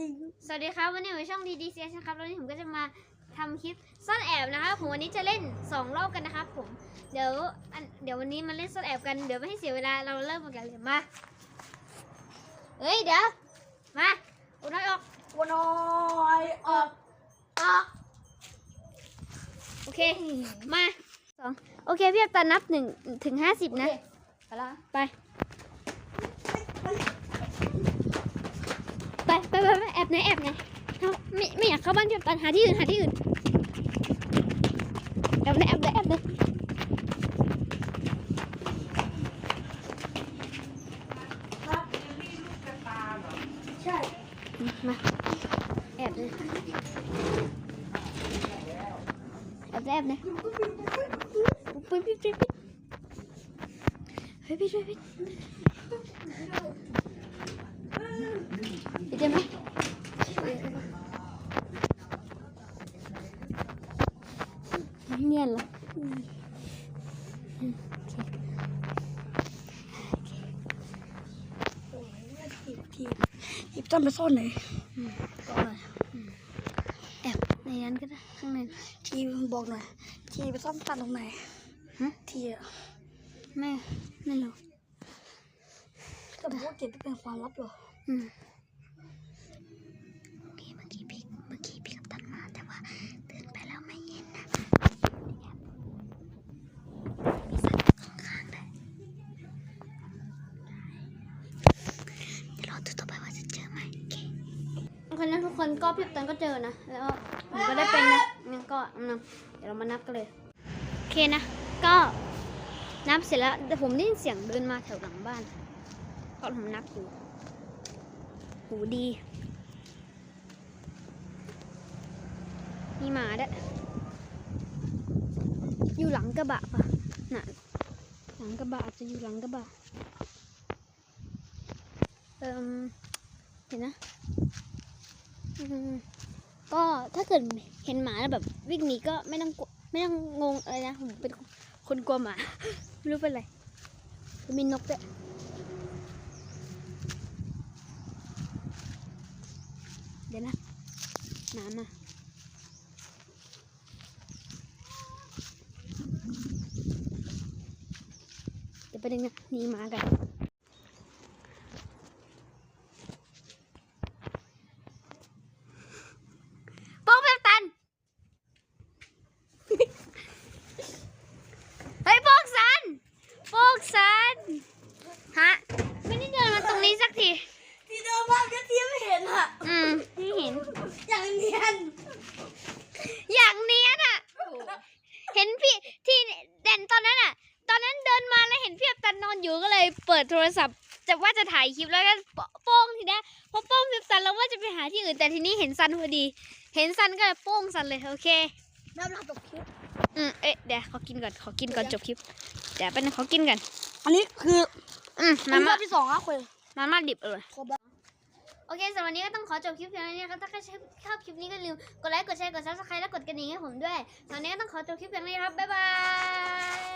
ดิงสวัสดีครับวันนี้อยู่ในช่องดีดีเซียนะครับแล้ววันนี้ผมก็จะมาทำคลิปซ่อนแอบนะครับผมวันนี้จะเล่นสองรอบกันนะครับผมเดี๋ยวอันเดี๋ยววันนี้มาเล่นซ่อนแอบกันเดี๋ยวไม่ให้เสียเวลาเราเริ่มกันเลยมาเฮ้ยเดี๋ยวมาอุน้อยออกวันน้อยออกออกโอเคมาสองโอเคพี่อัปตานับหนึ่งถึงห้าสิบนะไปละไปไปไป ไปไปแอบไหนแอบไหนเอาไม่ไม่อยากเข้าบ้านพี่อัปตาหาที่อื่นหาที่อื่นแอบเลยแอบเลยแอบเลยใช่มาแอบเลยแอบเลยแอบเลยปิดปิดปิดปิดเฮ้ยปิดปิดปิดปิดได้ไหม เนียนเหรอทีทีทีต้นไปซ่อนไหนบอกหน่อยแอบในนั้นก็ได้ข้างในทีบอกหน่อย ทีไปซ่อนตันตรงไหนฮะทีอะไม่ไม่รู้แต่บอกว่าเก็บไว้เป็นความลับอยู่อืมโอเคเมื่อกี้พี่เมื่อกี้พี่กับตันมาแต่ว่าเดินไปแล้วไม่เห็นนะมีสัตว์ข้างๆด้วยเดี๋ยวรอตัวต่อไปว่าจะเจอไหมโอเคคนนั้นทุกคนก็พี่ตันก็เจอนะ แล้วผมก็ได้เป็นนะงั้นก็นับเดี๋ยวเรามานับกันเลยโอเคนะ ก็นับเสร็จแล้วแต่ผมได้ยินเสียงเดินมาแถวหลังบ้านตอนผมนับอยู่หูดีมีหมาด้วยอยู่หลังกระบะปะน่ะหลังกระบะอาจจะอยู่หลังกระบะ เอ่มเห็นนะก็ถ้าเกิดเห็นหมาแล้วแบบวิ่งหนีก็ไม่ต้องกลัวไม่ต้องงงอะไรนะผมเป็นคนกลัวหมา ไม่รู้เป็นไรมีนกด้วยเดี๋ยวนะน้ำมาเดี๋ยวไปดึงนะหนีหมากัน โป้งแบบตัน เฮ้ยโป้งสันโป้งสัน ฮะ ไม่ได้เดินมาตรงนี้สักที ทีเดิมมากก็ทีไม่เห็นอะอืมไม่เห็น อย่างเนียนอย่างเนี้ยน่ะ เห็นพี่ที่เด่นตอนนั้นอะ ตอนนั้นเดินมาแล้วเห็นพี่อับตันนอนอยู่ก็เลยเปิดโทรศัพท์ จะว่าจะถ่ายคลิปแล้วก็โป้งทีนี้พอโป้งพี่อับตันแล้วว่าจะไปหาที่อื่นแต่ทีนี้เห็นซันพอดี เห็นซันก็เลยโป้งซันเลยโอเค น้ำลายตกคลิปอืมเอ๊ะเดี๋ยวขอกินก่อนขอกินก่อนจบคลิป เดี๋ยวเป็นงขอกินก่อน อันนี้คือ อืมมัมานรม่าอบที่สองอะคุยมาม่าดิบเออครบแล้วโอเคสำหรับวันนี้ก็ต้องขอจบคลิปเพียงเท่านี้นะครับถ้าใครชอบคลิปนี้ก็ลืมกดไลค์กดแชร์กดซับสไครต์และกดกระดิ่งให้ผมด้วยสำหรับวันนี้ก็ต้องขอจบคลิปเพียงเท่านี้ครับบ๊ายบาย